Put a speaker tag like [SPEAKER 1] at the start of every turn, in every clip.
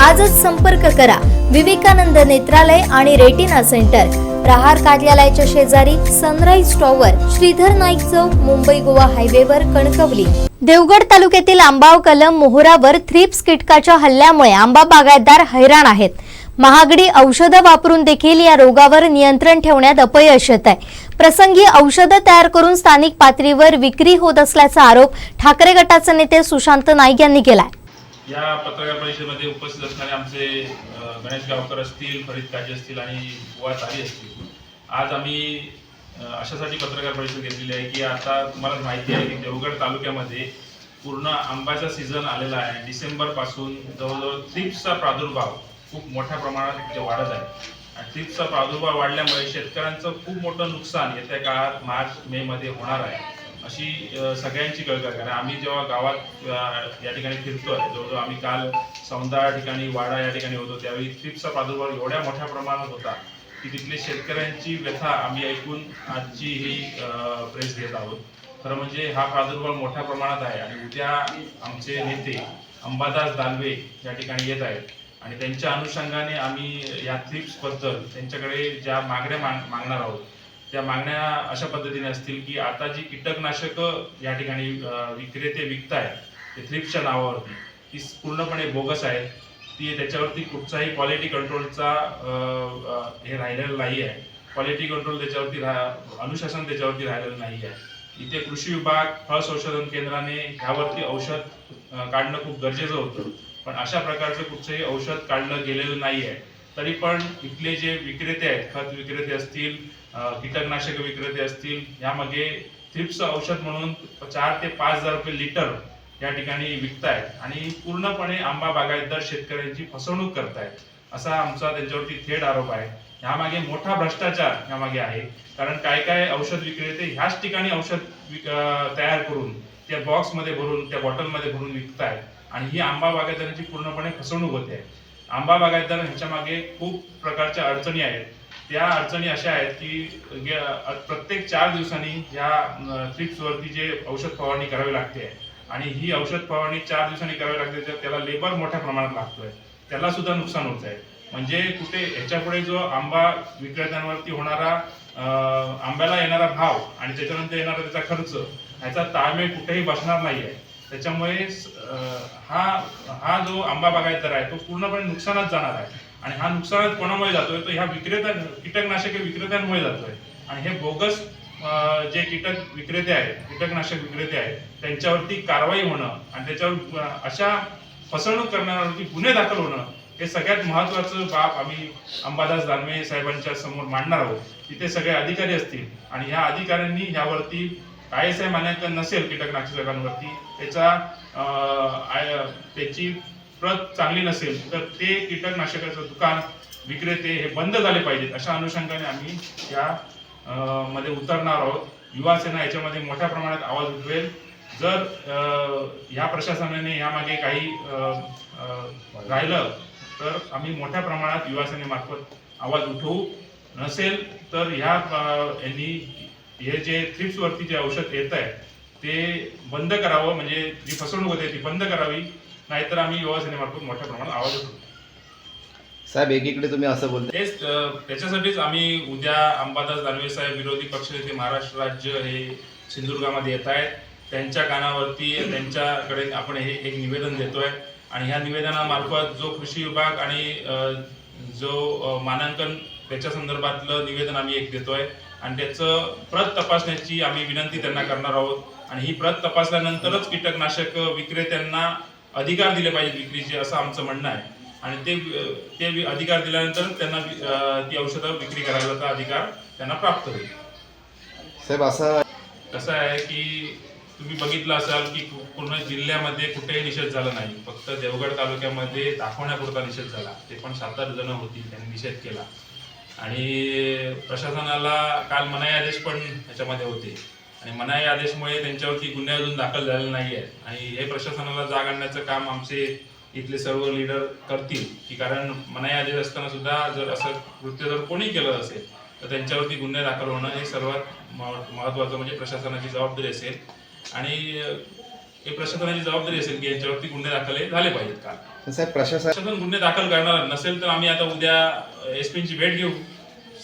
[SPEAKER 1] आजच संपर्क करा. विवेकानंद नेत्रालय आणि रेटिना सेंटर. प्रहार कार्यालयाच्या शेजारी सनराईज टॉवर श्रीधर नाईक चौक मुंबई गोवा हायवेवर कणकवली. देवगड तालुक्यातील आंबाव कलम मोहरावर थ्रिप्स किटकाच्या हल्ल्यामुळे आंबा बागायतदार हैराण आहेत. महागडी औषधं वापरून देखील या रोगावर नियंत्रण ठेवण्यात अपयश येत आहे. प्रसंगी औषधं तयार करून स्थानिक पातळीवर विक्री होत असल्याचा आरोप ठाकरे गटाचे नेते सुशांत नाईक यांनी केलाय.
[SPEAKER 2] या पत्रकार परिषदेमध्ये उपस्थित असणारे आमचे गणेश गावकर असतील फरीद काजी असतील आणि बुवा तारी असतील. आज आम्ही अशासाठी पत्रकार परिषद घेतलेली आहे की आता तुम्हाला माहिती आहे की देवगड तालुक्यामध्ये पूर्ण आंब्याचा सीझन आलेला आहे. डिसेंबरपासून जवळजवळ थ्रिप्सचा प्रादुर्भाव खूप मोठ्या प्रमाणात वाढत आहे. आणि थ्रिप्सचा प्रादुर्भाव वाढल्यामुळे शेतकऱ्यांचं खूप मोठं नुकसान येत्या काळात मार्च मेमध्ये होणार आहे. अशी सगळ्यांची कळकळ कारण आम्ही जेव्हा गावात या ठिकाणी फिरतोय जवळजवळ आम्ही काल सौंदा ठिकाणी वाडा या ठिकाणी होतो. त्यावेळी थ्रिप्सचा प्रादुर्भाव एवढ्या मोठ्या प्रमाणात होता की तिथले शेतकऱ्यांची व्यथा आम्ही ऐकून आजची ही प्रेस घेत आहोत. खरं म्हणजे हा प्रादुर्भाव मोठ्या प्रमाणात आहे आणि उद्या आमचे नेते अंबादास दानवे या ठिकाणी येत आहेत. आणि त्यांच्या अनुषंगाने आम्ही या थ्रिप्सबद्दल त्यांच्याकडे ज्या मागण्या माग मागणार आहोत त्या मागण्या अशा पद्धतीने असतील की आता जी कीटकनाशकं या ठिकाणी विक्रेते विकतायत ते थ्रिप्सच्या नावावरती ती पूर्णपणे बोगस आहेत ती त्याच्यावरती कुठचाही क्वालिटी कंट्रोलचा हे राहिलेलं नाही आहे क्वालिटी कंट्रोल त्याच्यावरती रा- अनुशासन त्याच्यावरती राहिलेलं नाही आहे इथे कृषी विभाग फळ संशोधन केंद्राने ह्यावरती औषध काढणं खूप गरजेचं होतं. पण अशा प्रकारचं कुठचंही औषध काढलं गेलेलं नाही आहे तरी पण इथले जे विक्रेते आहेत खत विक्रेते असतील कीटकनाशक विक्रेते असतील यामागे थ्रिप्स औषध म्हणून चार ते पाच हजार रुपये लिटर या ठिकाणी विकतायत आणि पूर्णपणे आंबा बागायतदार शेतकऱ्यांची फसवणूक करतायत. असा आमचा त्यांच्यावरती थेट आरोप आहे. ह्यामागे मोठा भ्रष्टाचार ह्यामागे आहे. कारण काय काय औषध विक्रेते ह्याच ठिकाणी औषध विक- तयार करून त्या बॉक्समध्ये भरून त्या बॉटलमध्ये भरून विकतायत आणि ही आंबा बागायतदारांची पूर्णपणे फसवणूक होते. आहे आंबा बागायतदार ह्याच्या मागे खूप प्रकारच्या अडचणी आहेत. त्या अडचणी अशा आहेत की प्रत्येक चार दिवसांनी ह्या थ्रिप्सवरती जे औषध फवारणी करावी लागते आणि ही औषध फवारणी चार दिवसांनी करावी लागते तर त्याला लेबर मोठ्या प्रमाणात लागतोय. त्याला सुद्धा नुकसान होत आहे. म्हणजे कुठे ह्याच्यापुढे जो आंबा विक्रेत्यांवरती होणारा आंब्याला येणारा भाव आणि त्याच्यानंतर येणारा त्याचा खर्च ह्याचा ताळमेळ कुठेही बसणार नाही आहे त्याच्यामुळे हा हा जो आंबा बागायतदार आहे तो पूर्णपणे नुकसानात जाणार आहे. आणि हा नुकसानात कोणामुळे जातोय? तो ह्या विक्रेत्या कीटकनाशके विक्रेत्यांमुळे जातोय. आणि हे बोगस जे कीटक विक्रेते आहेत कीटकनाशक विक्रेते आहेत त्यांच्यावरती कारवाई होणं आणि त्याच्यावर अशा फसवणूक करणाऱ्यावरती गुन्हे दाखल होणं हे सगळ्यात महत्वाचं बाब आम्ही अंबादास दानवे साहेबांच्या समोर मांडणार आहोत. तिथे सगळे अधिकारी असतील आणि ह्या अधिकाऱ्यांनी ह्यावरती आय एस आय मान्यता नसेल कीटकनाशकांवरती त्याचा आय- त्याची प्रत चांगली नसेल तर ते कीटकनाशकाचं दुकान विक्रेते हे बंद झाले पाहिजेत अशा अनुषंगाने आम्ही या मध्ये उतरणार आहोत. युवा सेना याच्यामध्ये मोठ्या प्रमाणात आवाज उठवेल. जर ह्या या प्रशासनाने यामागे काही राहिलं तर आम्ही मोठ्या प्रमाणात युवा सेनेमार्फत आवाज उठवू. नसेल तर ह्या यांनी हे जे थ्रिप्स वरती जे औषध येत आहे ते बंद करावं म्हणजे जी फसवणूक होते ती बंद करावी नाहीतर आम्ही युवा सेनेमार्फत मोठ्या प्रमाणात आवाज उठवू.
[SPEAKER 3] साहेब एकीकडे तुम्ही असं बोलताय.
[SPEAKER 2] तेच त्याच्यासाठीच आम्ही उद्या अंबादास दानवे साहेब विरोधी पक्षनेते महाराष्ट्र राज्य हे सिंधुदुर्गामध्ये येत आहेत. त्यांच्या कानावरती त्यांच्याकडे आपण हे एक निवेदन देतोय. आणि ह्या निवेदनामार्फत जो कृषी विभाग आणि जो मानांकन त्याच्या संदर्भातलं निवेदन आम्ही एक देतोय. आणि त्याचं प्रत तपासण्याची आम्ही विनंती त्यांना करणार आहोत. आणि ही प्रत तपासल्यानंतरच कीटकनाशक विक्रेत्यांना अधिकार दिले पाहिजेत विक्रीचे असं आमचं म्हणणं आहे. आणि ते ते अधिकार दिल्यानंतर त्यांना ती औषधं विक्री करायचा अधिकार त्यांना प्राप्त होईल.
[SPEAKER 3] साहेब असं
[SPEAKER 2] कसं आहे की तुम्ही बघितलं असाल की पूर्ण जिल्ह्यामध्ये कुठेही निषेध झाला नाही. फक्त देवगड तालुक्यामध्ये दाखवण्यापुरता निषेध झाला. ते पण सात आठ जण होती त्यांनी निषेध केला. आणि प्रशासनाला काल मनाई आदेश पण ह्याच्यामध्ये होते. आणि मनाई आदेशमुळे त्यांच्यावरती गुन्हे अजून दाखल झालेले नाही आहेत आणि हे प्रशासनाला जाग आणण्याचं काम आमचे इथले सर्व लीडर करतील. की कारण मनाई आदेश असताना सुद्धा जर असं कृत्य जर कोणी केलं असेल तर त्यांच्यावरती गुन्हे दाखल होणं हे सर्वात म- महत्त्वाचं म्हणजे प्रशासनाची जबाबदारी असेल. आणि हे प्रशासनाची जबाबदारी असेल की यांच्यावरती गुन्हे दाखल झाले पाहिजेत का
[SPEAKER 3] साहेब प्रशासन
[SPEAKER 2] प्रशासन गुन्हे दाखल करणार नसेल तर आम्ही आता उद्या एस पीची भेट घेऊ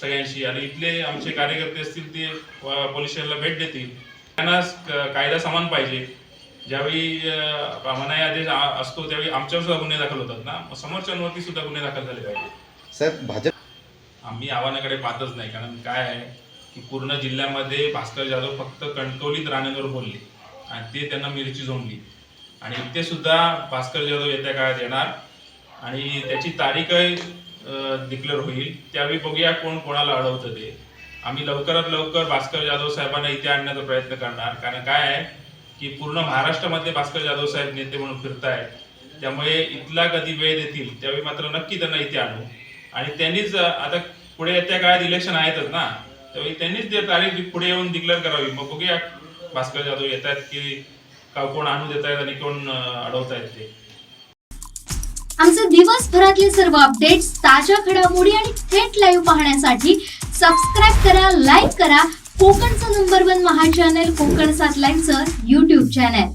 [SPEAKER 2] सगळ्यांशी. आणि इथले आमचे कार्यकर्ते असतील ते पोलीस स्टेशनला भेट देतील. त्यांना कायदा समान पाहिजे. ज्यावेळी मनाई आदेश असतो त्यावेळी आमच्यावर सुद्धा गुन्हे दाखल होतात ना? समोरच्यांवरती सुद्धा गुन्हे दाखल झाले पाहिजे
[SPEAKER 3] साहेब भाजप
[SPEAKER 2] आम्ही आव्हानाकडे पाहतच नाही कारण काय आहे की पूर्ण जिल्ह्यामध्ये भास्कर जाधव फक्त कणकवलीत राणेंवर बोलले. आणि ते त्यांना मिरची जोडली आणि ते सुद्धा भास्कर जाधव येत्या काळात येणार. आणि त्याची तारीखही डिक्लेअर होईल. त्यावेळी बघूया कोण कोणाला अडवतं ते. आम्ही लवकरात लवकर भास्कर जाधव साहेबांना इथे आणण्याचा प्रयत्न करणार. कारण काय आहे की पूर्ण महाराष्ट्रामध्ये भास्कर जाधव साहेब नेते म्हणून फिरताय त्यामुळे इथला कधी वेळ देतील त्यावेळी मात्र नक्की त्यांना इथे आणू. आणि त्यांनीच आता पुढे येत्या काळात इलेक्शन आहेतच ना. त्यावेळी त्यांनीच ते तारीख पुढे येऊन डिक्लेअर करावी. मग बघूया भास्कर जाधव येत आहेत की का कोण आणू देत आहेत आणि कोण अडवत आहेत ते?
[SPEAKER 4] आमचे दिवसभरातले सर्व अपडेट्स ताज्या घडामोडी आणि थेट लाईव्ह पाहण्यासाठी सबस्क्राईब करा लाईक करा. कोकणचं नंबर वन महा चॅनल कोकण सात लाईनचं युट्यूब चॅनल